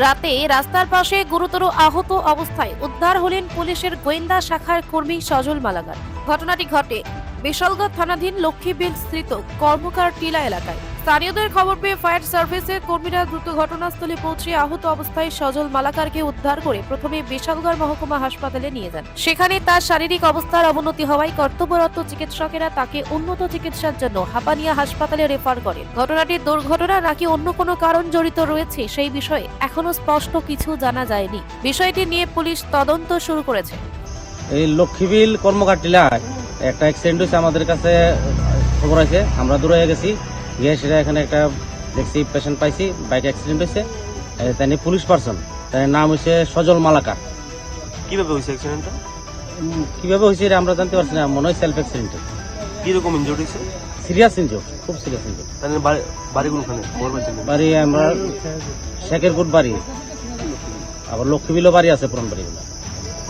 রাতে রাস্তার পাশে গুরুতর আহত অবস্থায় উদ্ধার হলেন পুলিশের গোয়েন্দা শাখার কর্মী সজল মালাগার ঘটনাটি ঘটে বিশালগড় থানাধীন লক্ষ্মীবিল স্থিত কর্মকার টিলা এলাকায়। স্থানীয়দের খবর পেয়ে ফায়ার সার্ভিসের কর্মীরা দ্রুত ঘটনাস্থলে পৌঁছে আহত অবস্থায় সজল মালাকারকে উদ্ধার করে প্রথমে বিশালগড় মহকুমা হাসপাতালে নিয়ে যান। সেখানে তার শারীরিক অবস্থার অবনতি হওয়ায় কর্তব্যরত চিকিৎসকেরা তাকে উন্নত চিকিৎসার জন্য হাপানিয়া হাসপাতালে রেফার করেন। ঘটনাটির দুর্ঘটনা নাকি অন্য কোনো কারণ জড়িত রয়েছে সেই বিষয়ে এখনও স্পষ্ট কিছু জানা যায়নি। বিষয়টি নিয়ে পুলিশ তদন্ত শুরু করেছে। এই লক্ষ্মীবিল কর্মকাটিলায় একটা অ্যাক্সিডেন্ট হয়েছে আমাদের কাছে, খবর আছে। আমরা দূরে গেছি। গিয়ে সেটা এখানে একটা দেখছি পেশেন্ট পাইছি বাইক অ্যাক্সিডেন্ট হয়েছে তাই পুলিশ পার্সন তাই নাম হচ্ছে সজল মালাকার। কীভাবে হয়েছে অ্যাক্সিডেন্টটা কীভাবে হয়েছে এটা আমরা জানতে পারছি না মনে হয় সেলফ অ্যাক্সিডেন্ট কীরকম ইনজুরি হয়েছে সিরিয়াস ইনজোর খুব সিরিয়াস ইনজোর তাহলে বাড়ি কোনখানে? বাড়ি আমরা শেখেরপুর বাড়ি। আবার লক্ষ্মীবিলও বাড়ি আছে পুরন বাড়িগুলো।